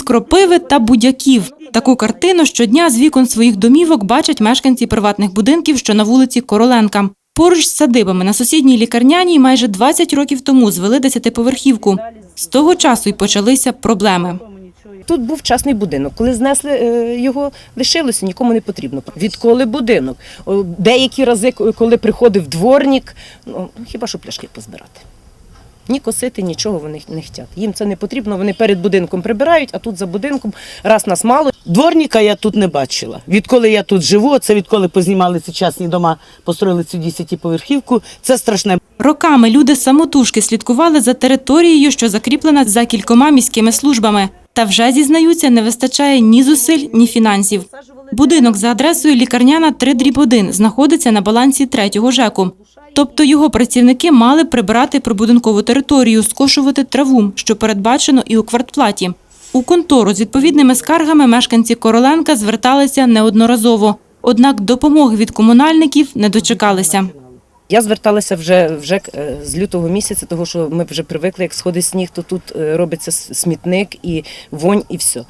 З кропиви та будяків. Таку картину щодня з вікон своїх домівок бачать мешканці приватних будинків, що на вулиці Короленка. Поруч з садибами на сусідній лікарняній майже 20 років тому звели десятиповерхівку. З того часу й почалися проблеми. Тут був частний будинок. Коли знесли е, його, лишилося, нікому не потрібно. Відколи будинок? Деякі рази, коли приходив дворник, ну, хіба що пляшки позбирати. Ні косити, нічого вони не хочуть. Їм це не потрібно, вони перед будинком прибирають, а тут за будинком раз нас мало. Дворника я тут не бачила. Відколи я тут живу, це відколи познімали ці частні дома, построїли цю 10-поверхівку, це страшне. Роками люди самотужки слідкували за територією, що закріплена за кількома міськими службами. Та вже зізнаються, не вистачає ні зусиль, ні фінансів. Будинок за адресою лікарняна 3 дріб 1 знаходиться на балансі третього ЖЕКу. Тобто його працівники мали прибирати прибудинкову територію, скошувати траву, що передбачено і у квартплаті. У контору з відповідними скаргами мешканці Короленка зверталися неодноразово. Однак допомоги від комунальників не дочекалися. Я зверталася вже, вже е, з лютого місяця, того що ми вже привикли, як сходить сніг, то тут е, робиться смітник і вонь, і все.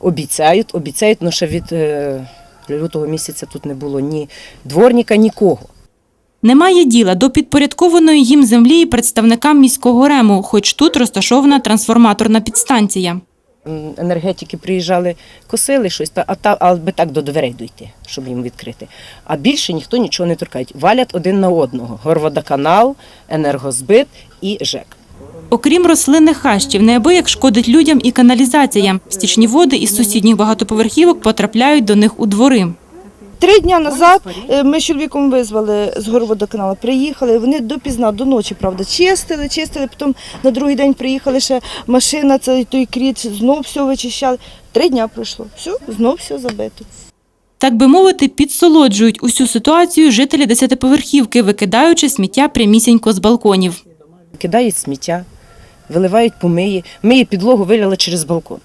Обіцяють, обіцяють, але ще від е, лютого місяця тут не було ні дворника, нікого. Немає діла до підпорядкованої їм землі і представникам міського рему, хоч тут розташована трансформаторна підстанція. Енергетики приїжджали, косили щось, а та, аби так до дверей дойти, щоб їм відкрити. А більше ніхто нічого не торкає. Валять один на одного: Горводоканал, енергозбит і ЖЕК. Окрім рослинних хащів, неабияк шкодить людям і каналізація. Стічні води із сусідніх багатоповерхівок потрапляють до них у двори. Три дні назад е, ми з чоловіком визвали з горводоканалу, приїхали, вони допізна, до ночі, правда, чистили, чистили, потім на другий день приїхали ще машина, цей той кріт, знов все вичищали. Три дні пройшло, все, знов все забито. Так би мовити, підсолоджують усю ситуацію жителі десятиповерхівки, викидаючи сміття прямісінько з балконів. Кидають сміття, виливають помиї, миє підлогу виляли через балкон.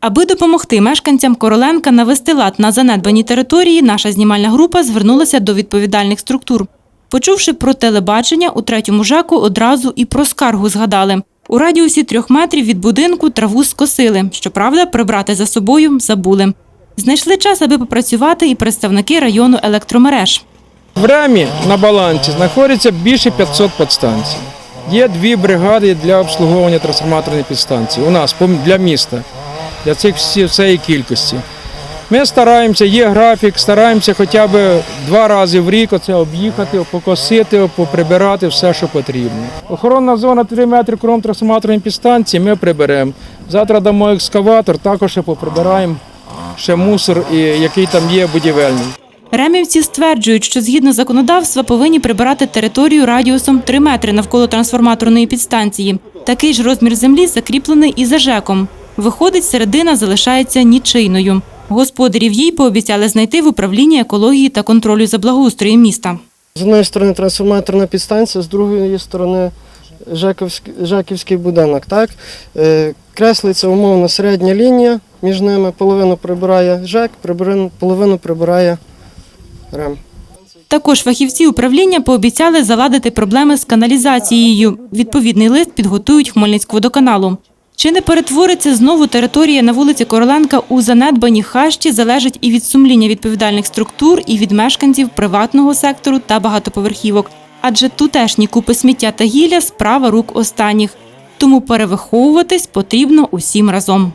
Аби допомогти мешканцям Короленка навести лад на занедбаній території, наша знімальна група звернулася до відповідальних структур. Почувши про телебачення, у третьому ЖЕКу одразу і про скаргу згадали. У радіусі трьох метрів від будинку траву скосили. Щоправда, прибрати за собою забули. Знайшли час, аби попрацювати і представники району електромереж. В ремі на балансі знаходиться більше 500 підстанцій. Є дві бригади для обслуговування трансформаторної підстанції. У нас для міста, для цих всієї кількості. Ми стараємося, є графік, стараємося хоча б два рази в рік оце об'їхати, покосити, поприбирати все, що потрібно. Охоронна зона 3 метри кругом трансформаторної підстанції ми приберемо. Завтра дамо екскаватор, також ще поприбираємо ще мусор, який там є будівельний. Ремівці стверджують, що згідно законодавства повинні прибирати територію радіусом 3 метри навколо трансформаторної підстанції. Такий ж розмір землі закріплений і за ЖЕКом. Виходить, середина залишається нічийною. Господарів їй пообіцяли знайти в управлінні екології та контролю за благоустроєм міста. З однієї сторони трансформаторна підстанція, з другої сторони Жаківський, Жаківський будинок. Так? Е, Креслиться умовно середня лінія між ними, половину прибирає прибирин- половину прибирає РЕМ. Також фахівці управління пообіцяли заладити проблеми з каналізацією. Відповідний лист підготують Хмельницькводоканалу. Чи не перетвориться знову територія на вулиці Короленка у занедбані хащі, залежить і від сумління відповідальних структур, і від мешканців приватного сектору та багатоповерхівок. Адже тутешні купи сміття та гілля – справа рук останніх. Тому перевиховуватись потрібно усім разом.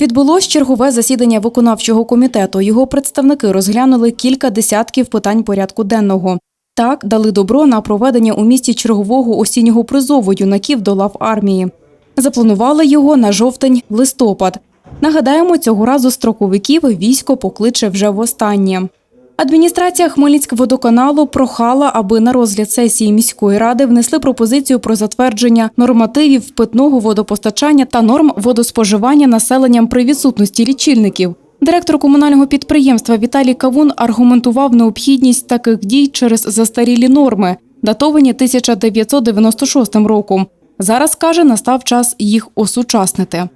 Відбулось чергове засідання виконавчого комітету. Його представники розглянули кілька десятків питань порядку денного. Так, дали добро на проведення у місті чергового осіннього призову юнаків до лав армії. Запланували його на жовтень-листопад. Нагадаємо, цього разу строковиків військо покличе вже востаннє. Адміністрація Хмельницькводоканалу прохала, аби на розгляд сесії міської ради внесли пропозицію про затвердження нормативів питного водопостачання та норм водоспоживання населенням при відсутності лічильників. Директор комунального підприємства Віталій Кавун аргументував необхідність таких дій через застарілі норми, датовані 1996 роком. Зараз каже, настав час їх осучаснити.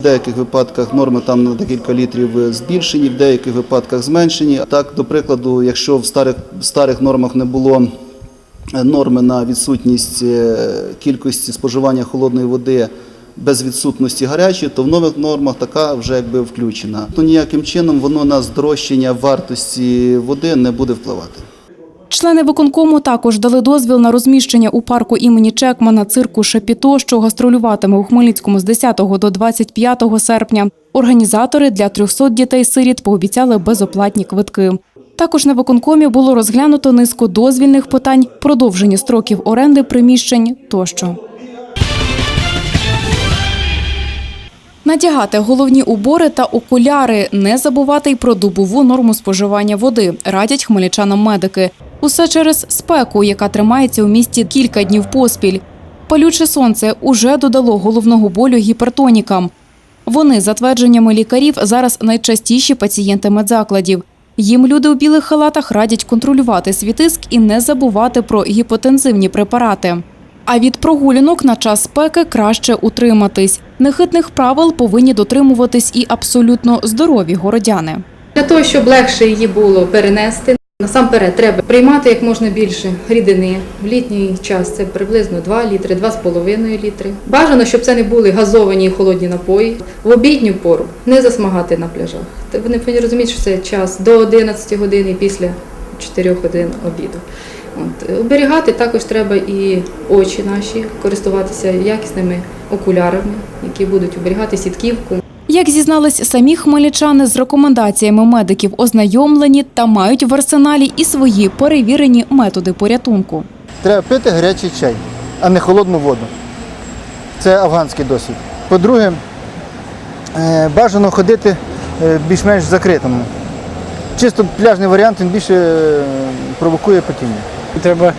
В деяких випадках норми там на декілька літрів збільшені, в деяких випадках зменшені. Так, до прикладу, якщо в старих, старих нормах не було норми на відсутність е, кількості споживання холодної води без відсутності гарячої, то в нових нормах така вже якби включена. То ніяким чином воно на здорожчання вартості води не буде впливати. Члени виконкому також дали дозвіл на розміщення у парку імені Чекмана цирку Шепіто, що гастролюватиме у Хмельницькому з 10 до 25 серпня. Організатори для 300 дітей-сиріт пообіцяли безоплатні квитки. Також на виконкомі було розглянуто низку дозвільних питань, продовження строків оренди приміщень тощо. Надягати головні убори та окуляри, не забувати й про добову норму споживання води, радять хмельничанам медики. Усе через спеку, яка тримається у місті кілька днів поспіль. Палюче сонце уже додало головного болю гіпертонікам. Вони, за твердженнями лікарів, зараз найчастіші пацієнти медзакладів. Їм люди у білих халатах радять контролювати свій тиск і не забувати про гіпотензивні препарати. А від прогулянок на час спеки краще утриматись. Нехитних правил повинні дотримуватись і абсолютно здорові городяни. Для того, щоб легше її було перенести, насамперед треба приймати як можна більше рідини. В літній час це приблизно 2 літри, 2,5 літри. Бажано, щоб це не були газовані і холодні напої. В обідню пору не засмагати на пляжах. Вони повинні розуміти, що це час до 11 годин і після 4 годин обіду. От. Оберігати також треба і очі наші, користуватися якісними окулярами, які будуть оберігати сітківку. Як зізнались самі хмельничани з рекомендаціями медиків ознайомлені та мають в арсеналі і свої перевірені методи порятунку. Треба пити гарячий чай, а не холодну воду. Це афганський досвід. По-друге, е, бажано ходити е, більш-менш закритому. Чисто пляжний варіант він більше е, провокує потіння. Треба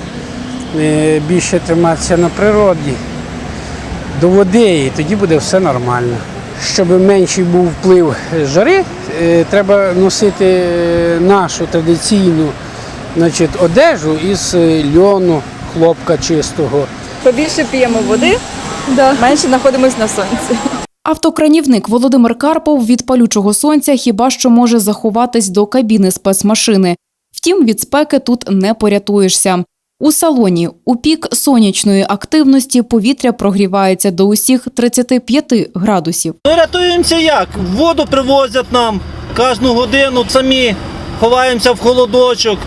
е, більше триматися на природі, до води, і тоді буде все нормально. Щоб менший був вплив жари, е, треба носити е, нашу традиційну значить, одежу із льону, хлопка чистого. Побільше п'ємо води, менше знаходимось на сонці. Автокранівник Володимир Карпов від палючого сонця хіба що може заховатись до кабіни спецмашини. Втім, від спеки тут не порятуєшся. У салоні у пік сонячної активності повітря прогрівається до усіх 35 градусів. Ми рятуємося як? Воду привозять нам кожну годину, самі ховаємося в холодочок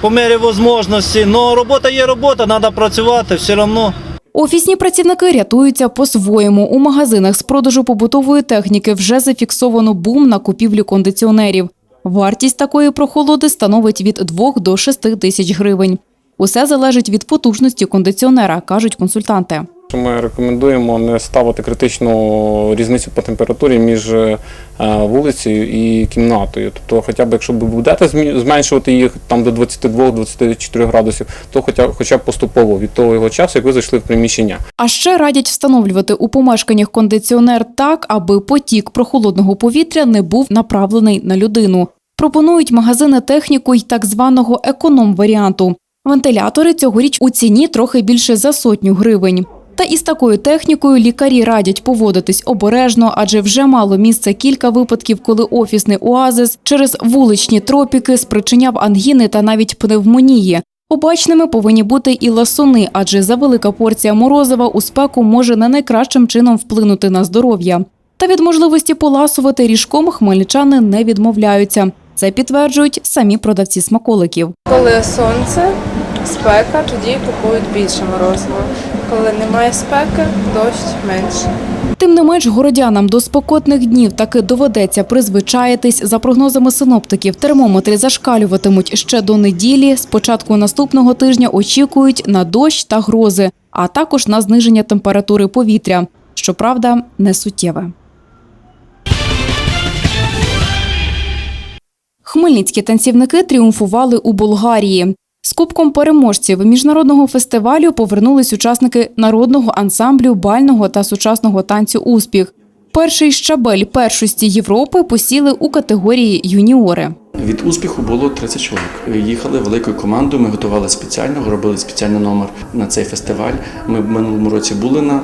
по мірі можливості. Ну, робота є робота, треба працювати все одно. Офісні працівники рятуються по-своєму. У магазинах з продажу побутової техніки вже зафіксовано бум на купівлю кондиціонерів. Вартість такої прохолоди становить від 2 до 6 тисяч гривень. Усе залежить від потужності кондиціонера, кажуть консультанти. Ми рекомендуємо не ставити критичну різницю по температурі між е, вулицею і кімнатою. Тобто, хоча б якщо ви будете зменшувати їх там до 22-24 градусів, то хоча, хоча б поступово від того часу, як ви зайшли в приміщення. А ще радять встановлювати у помешканнях кондиціонер так, аби потік прохолодного повітря не був направлений на людину. Пропонують магазини техніку й так званого економ-варіанту. Вентилятори цьогоріч у ціні трохи більше за сотню гривень. Та із такою технікою лікарі радять поводитись обережно, адже вже мало місця кілька випадків, коли офісний оазис через вуличні тропіки спричиняв ангіни та навіть пневмонії. Обачними повинні бути і ласуни, адже завелика порція морозива у спеку може не найкращим чином вплинути на здоров'я. Та від можливості поласувати ріжком хмельничани не відмовляються. Це підтверджують самі продавці смаколиків. Коли сонце, спека, тоді купують більше морозива. Коли немає спеки, дощ менше. Тим не менш, городянам до спекотних днів таки доведеться призвичаїтись. За прогнозами синоптиків, термометри зашкалюватимуть ще до неділі. З початку наступного тижня очікують на дощ та грози, а також на зниження температури повітря. Щоправда, не суттєве. Хмельницькі танцівники тріумфували у Болгарії. З кубком переможців міжнародного фестивалю повернулись учасники народного ансамблю бального та сучасного танцю Успіх. Перший щабель першості Європи посіли у категорії юніори. Від успіху було 30 чоловік. Їхали великою командою. Ми готували спеціально, робили спеціальний номер на цей фестиваль. Ми в минулому році були на,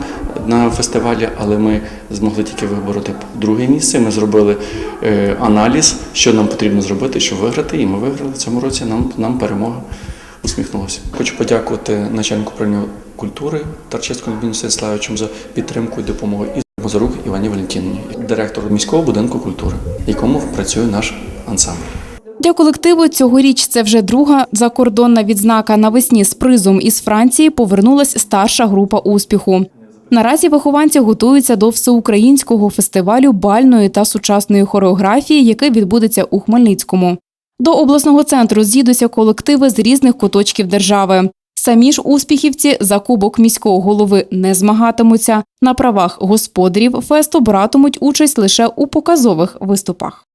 на фестивалі, але ми змогли тільки вибороти друге місце. Ми зробили е, аналіз, що нам потрібно зробити, щоб виграти. І ми виграли цьому році. Нам, нам перемога усміхнулося. Хочу подякувати начальнику управління культури Тарчевському Дмитру Станіславовичу за підтримку і допомогу і Мазурук Івані Валентиновні, директору міського будинку культури, якому працює наш ансамбль. Для колективу цьогоріч це вже друга закордонна відзнака. Навесні з призом із Франції повернулась старша група успіху. Наразі вихованці готуються до всеукраїнського фестивалю бальної та сучасної хореографії, який відбудеться у Хмельницькому. До обласного центру з'їдуться колективи з різних куточків держави. Самі ж успіхівці за кубок міського голови не змагатимуться. На правах господарів фесту братимуть участь лише у показових виступах.